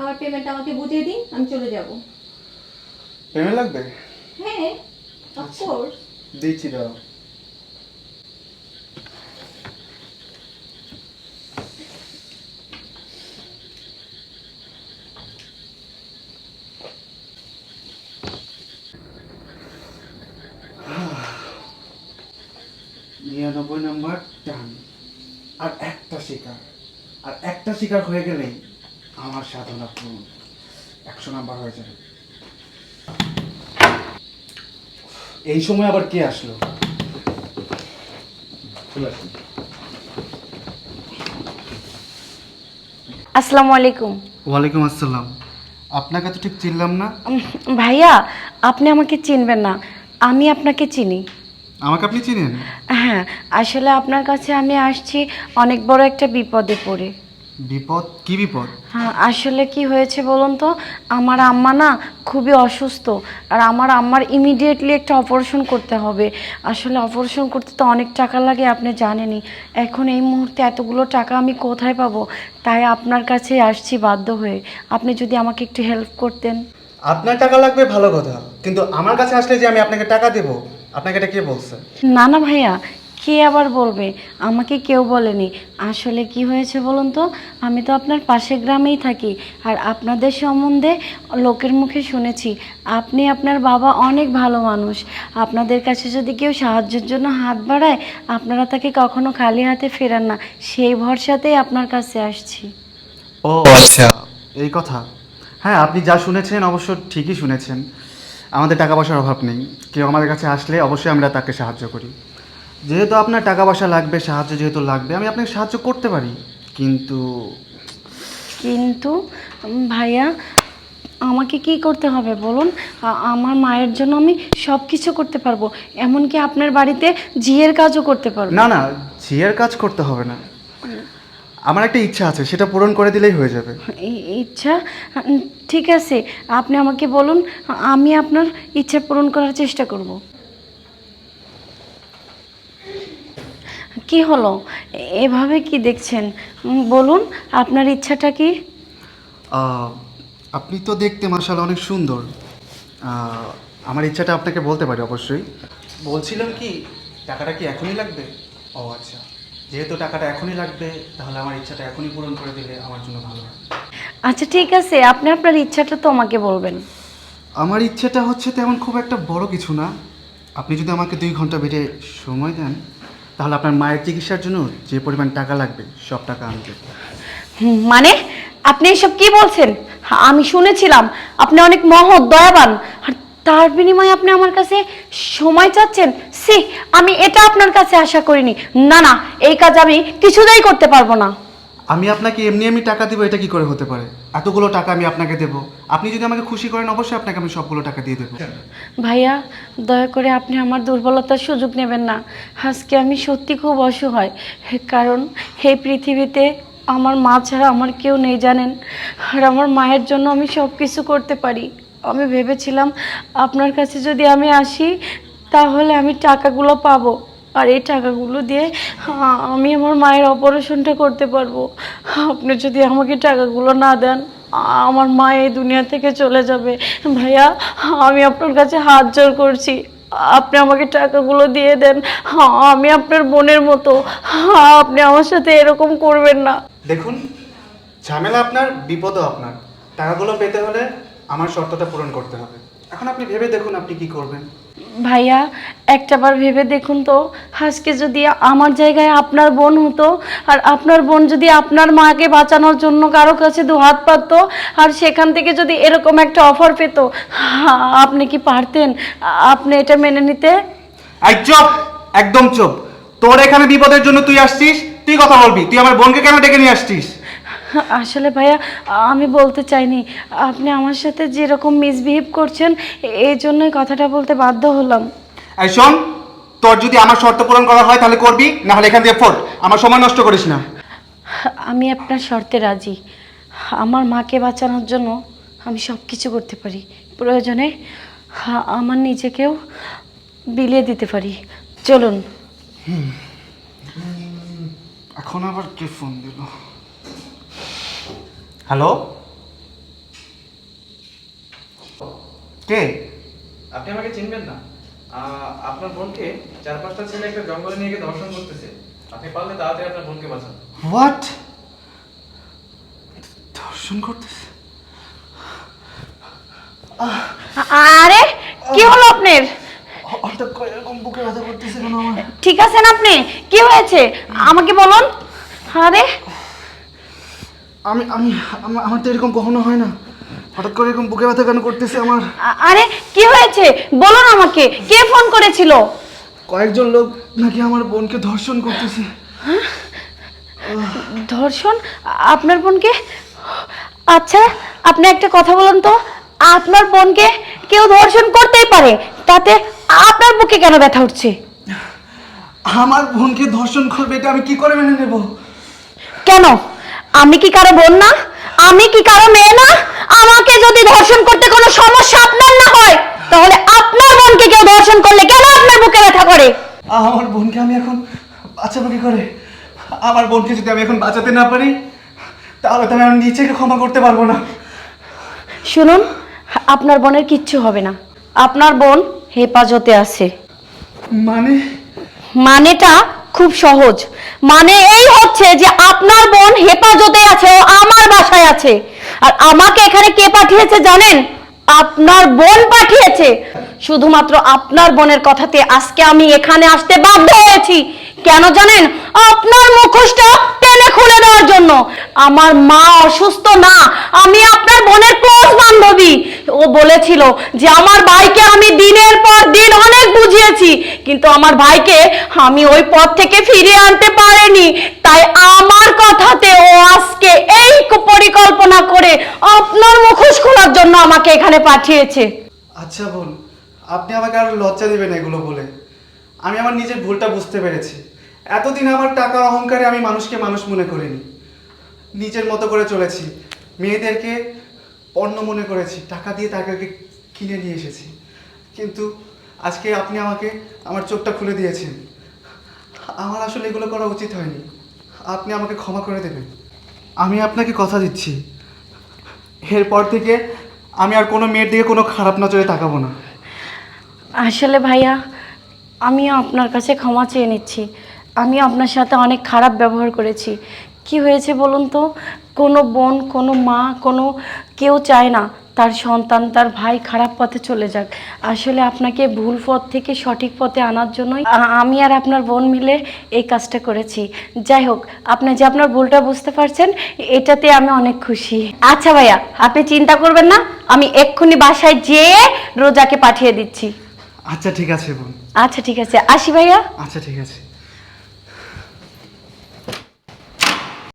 আমার পেমেন্ট আমাকে বুঝিয়ে দিন আমি চলে যাব। পেমেন্ট লাগবে? হ্যাঁ অফকোর্স দিচ্ছি দাও নিরানব্বই নম্বর টান। আর একটা শিকার। আর একটা শিকার হয়ে গেলেই আমার সাধনা পূর্ণ একশো নাম্বার হয়ে যাবে এই সময় আবার কে আসলো? আসসালামু আলাইকুম। ওয়ালাইকুম আসসালাম। আপনাকে তো ঠিক চিনলাম না। ভাইয়া আপনি আমাকে চিনবেন না। আমি আপনাকে চিনি। আমাকে আপনি চিনেন? হ্যাঁ আসলে আপনার কাছে আমি আসছি অনেক বড় একটা বিপদে পড়ে। বিপদ? কি বিপদ? হ্যাঁ আসলে কি হয়েছে বলুন তো? আমার আম্মা না খুবই অসুস্থ আর আমার আম্মার ইমিডিয়েটলি একটা অপারেশন করতে হবে। আসলে অপারেশন করতে তো অনেক টাকা লাগে আপনি জানেনই। এখন এই মুহূর্তে এতগুলো টাকা আমি কোথায় পাবো? তাই আপনার কাছে আসছি বাধ্য হয়ে। আপনি যদি আমাকে একটু হেল্প করতেন। আপনার টাকা লাগবে ভালো কথা কিন্তু আমার কাছে আসলে যে আমি আপনাকে টাকা দেব আপনাকে এটা কে বলছে? না না ভাইয়া কে আবার বলবে? আমাকে কেউ বলেনি। আসলে কি হয়েছে বলুন তো? আমি তো আপনার পাশের গ্রামেই থাকি আর আপনাদের সম্বন্ধে লোকের মুখে শুনেছি। আপনি আপনার বাবা অনেক ভালো মানুষ। আপনাদের কাছে যদি কেউ সাহায্যের জন্য হাত বাড়ায়, আপনারা তাকে কখনো খালি হাতে ফেরান না। সেই ভরসাতেই আপনার কাছে আসছি। ও আচ্ছা। এই কথা। হ্যাঁ আপনি যা শুনেছেন অবশ্য ঠিকই শুনেছেন। আমাদের টাকা পয়সার অভাব নেই। কেউ আমাদের কাছে আসলে অবশ্যই আমরা তাকে সাহায্য করি। যেহেতু আপনার টাকা পয়সা লাগবে সাহায্য যেহেতু লাগবে আমি আপনাকে সাহায্য করতে পারি। কিন্তু কিন্তু ভাইয়া আমাকে কি করতে হবে বলুন? আ- আমার মায়ের জন্য আমি সব কিছু করতে পারব এমনকি আপনার বাড়িতে জিয়ের কাজও করতে পারব। না না ঝিয়ের কাজ করতে হবে না। আমার একটা ইচ্ছা আছে সেটা পূরণ করে দিলেই হয়ে যাবে। ই- ইচ্ছা? উম, ঠিক আছে আপনি আমাকে বলুন আমি আপনার ইচ্ছা পূরণ করার চেষ্টা করব। কি হলো? এভাবে কি দেখছেন? বলুন আপনার ইচ্ছাটা কি? আপনি তো দেখতে মার্শাল অনেক সুন্দর। আমার ইচ্ছাটা আপনাকে বলতে পারি অবশ্যই। বলছিলাম কি টাকাটা কি এখনই লাগবে? ও আচ্ছা। যেহেতু টাকাটা এখনই লাগবে তাহলে আমার ইচ্ছাটা এখনই পূরণ করে দিলে আমার জন্য ভালো হয়। আচ্ছা ঠিক আছে। আপনি আপনার ইচ্ছাটা তো আমাকে বলবেন। আমার ইচ্ছাটা হচ্ছে তেমন খুব একটা বড় কিছু না। আপনি যদি আমাকে দুই ঘণ্টা বেড়ে সময় দেন তাহলে আপনার মায়ের চিকিৎসার জন্য যে পরিমাণ টাকা লাগবে সব টাকা হুম, মানে? আপনি এসব কি বলছেন? আমি শুনেছিলাম আপনি অনেক মহৎ দয়াবান আর তার বিনিময়ে আপনি আমার কাছে সময় চাচ্ছেন। সি আমি এটা আপনার কাছে আশা করিনি। না না এই কাজ আমি কিছুতেই করতে পারব না। আমি আপনাকে এমনি এমনি টাকা দেবো, এটা কি করে হতে পারে? এতগুলো টাকা আমি আপনাকে দেবো। আপনি যদি আমাকে খুশি করেন, অবশ্যই আপনাকে আমি সবগুলো টাকা দিয়ে দেবো। ভাইয়া, দয়া করে আপনি আমার দুর্বলতার সুযোগ নেবেন না। আজকে আমি সত্যি খুব অসহায়। কারণ এই পৃথিবীতে আমার মা ছাড়া আমার কেউ নেই জানেন। আর আমার মায়ের জন্য আমি সব কিছু করতে পারি। আমি ভেবেছিলাম, আপনার কাছে যদি আমি আসি, তাহলে আমি টাকাগুলো পাবো। আর এই টাকাগুলো দিয়ে আমি আমার মায়ের অপারেশনটা করতে পারব। আপনি যদি আমাকে টাকাগুলো না দেন, আমার মা এই দুনিয়া থেকে চলে যাবে। ভাইয়া, আমি আপনার কাছে হাত জোর করছি। আপনি আমাকে টাকাগুলো দিয়ে দেন, আমি আপনার বোনের মতো। আপনি আমার সাথে এরকম করবেন না। দেখুন, ঝামেলা আপনার, বিপদও আপনার। টাকাগুলো পেতে হলে আমার শর্তটা পূরণ করতে হবে। এখন আপনি ভেবে দেখুন আপনি কি করবেন। ভাইয়া একটাবার ভেবে দেখুন তো আজকে যদি আমার জায়গায় আপনার বোন হতো আর আপনার বোন যদি আপনার মাকে বাঁচানোর জন্য কারও কাছে দু হাত পাতত আর সেখান থেকে যদি এরকম একটা অফার পেত আপনি কি পারতেন? আপনি এটা মেনে নিতে? চুপ! একদম চুপ! তোর এখানে বিপদের জন্য তুই আসছিস তুই কথা বলবি তুই আমার বোনকে কেন ডেকে নিয়ে আসছিস? আসলে ভাইয়া আমি বলতে চাইনি। আপনি আমার সাথে যেরকম মিসবিহেভ করছেন এই জন্যই কথাটা বলতে বাধ্য হলাম। এই শোন তোর যদি আমার শর্ত পূরণ করা হয় তাহলে করবি না হলে এখান থেকে ফোট। আমার সময় নষ্ট করিস না। আমি আপনার শর্তে রাজি। আমার মাকে বাঁচানোর জন্য আমি সব কিছু করতে পারি। প্রয়োজনে আমার নিজেকেও বিলিয়ে দিতে পারি। চলুন। এখন আবার কে ফোন দিল? হ্যালো? কে? আপনি আমাকে চিনবেন না। আহ, আপনার বোনকে চার পাঁচটা ছেলে একটা জঙ্গলে নিয়ে গিয়ে দর্শন করতেছে। আপনি পারলে তাড়াতাড়ি আপনার বোনকে বাঁচান। হোয়াট? দর্শন করতেছে? আরে কি হলো আপনার? হঠাৎ করে এরকম বুকে ব্যথা করতেছে কেন আমার? ঠিক আছেন আপনি? কি হয়েছে? আমাকে বলুন। আরে আমি আমি আমার তো এরকম কখনো হয় না। হঠাৎ করে এরকম বুকে ব্যথা কেন করতেছে আমার? আরে কি হয়েছে? বলো না আমাকে। কে ফোন করেছিল? কয়েকজন লোক নাকি আমার বোনকে ধর্ষণ করতেছে। ধর্ষণ? আপনার বোনকে? আচ্ছা আপনি একটা কথা বলুন তো। আপনার বোনকে কেউ ধর্ষণ করতেই পারে তাতে আপনার বুকে কেন ব্যথা উঠছে? আমার বোনকে ধর্ষণ করবে এটা আমি কি করে মেনে নেব? কেন? আমি কি কারও বোন না? আমি কি কারও মেয়ে না? আমাকে যদি ধর্ষণ করতে কোনো সমস্যা আপনার না হয় তাহলে আপনার বোনকে কেউ ধর্ষণ করলে কেন আপনার বুকে ব্যথা করে? আমার বোনকে আমি এখন বাঁচাবো কি করে? আমার বোনকে যদি আমি এখন বাঁচাতে না পারি তাহলে তো আমি নিজেকে ক্ষমা করতে পারব না। শুনুন আপনার বোনের কিচ্ছু হবে না। আপনার বোন হেফাজতে আছে। মানে? মানেটা খুব সহজ। মানে এই হচ্ছে যে আপনার বোন হেফাজতে আছে ও আমার বাসায় আছে। আর আমাকে এখানে কে পাঠিয়েছে জানেন? আপনার বোন পাঠিয়েছে। শুধুমাত্র আপনার বোনের কথাতে আজকে আমি এখানে আসতে বাধ্য হয়েছি। কেন জানেন? আপনার মুখোশটা খুলে দেওয়ার জন্য। আমার মা অসুস্থ না, আমি আপনার বোনের ক্লোজ বান্ধবী। ও বলেছিল যে, আমার ভাইকে আমি দিনের পর দিন অনেক বুঝিয়েছি, কিন্তু আমার ভাইকে আমি ওই পথ থেকে ফিরিয়ে আনতে পারিনি। তাই আমার কথাতে ও আজকে এই পরিকল্পনা করে আপনার মুখোশ খোলার জন্য আমাকে এখানে পাঠিয়েছে। আচ্ছা বোন, আপনি আমাকে আর লজ্জা দেবেন এগুলো বলে। আমি আমার নিজের ভুলটা বুঝতে পেরেছি। এতদিন আমার টাকা অহংকারে আমি মানুষকে মানুষ মনে করিনি। নিজের মতো করে চলেছি। মেয়েদেরকে পণ্য মনে করেছি। টাকা দিয়ে তাদেরকে কিনে নিয়ে এসেছি। কিন্তু আজকে আপনি আমাকে আমার চোখটা খুলে দিয়েছেন। আমার আসলে এগুলো করা উচিত হয়নি। আপনি আমাকে ক্ষমা করে দেবেন। আমি আপনাকে কথা দিচ্ছি। এরপর থেকে আমি আর কোনো মেয়ের দিকে কোনো খারাপ নজরে তাকাবো না। আসলে ভাইয়া, আমিও আপনার কাছে ক্ষমা চেয়ে নিচ্ছি। আমি আপনার সাথে অনেক খারাপ ব্যবহার করেছি। কি হয়েছে বলুন তো? কোনো বোন কোনো মা কোনো কেউ চায় না তার সন্তান তার ভাই খারাপ পথে চলে যাক। আসলে আপনাকে ভুল পথ থেকে সঠিক পথে আনার জন্যই আমি আর আপনার বোন মিলে এই কাজটা করেছি। যাই হোক আপনি যে আপনার ভুলটা বুঝতে পারছেন এটাতে আমি অনেক খুশি। আচ্ছা ভাইয়া আপনি চিন্তা করবেন না আমি এক্ষুনি বাসায় যেয়ে রোজাকে পাঠিয়ে দিচ্ছি। আচ্ছা ঠিক আছে বোন। আচ্ছা ঠিক আছে। আসি ভাইয়া। আচ্ছা ঠিক আছে।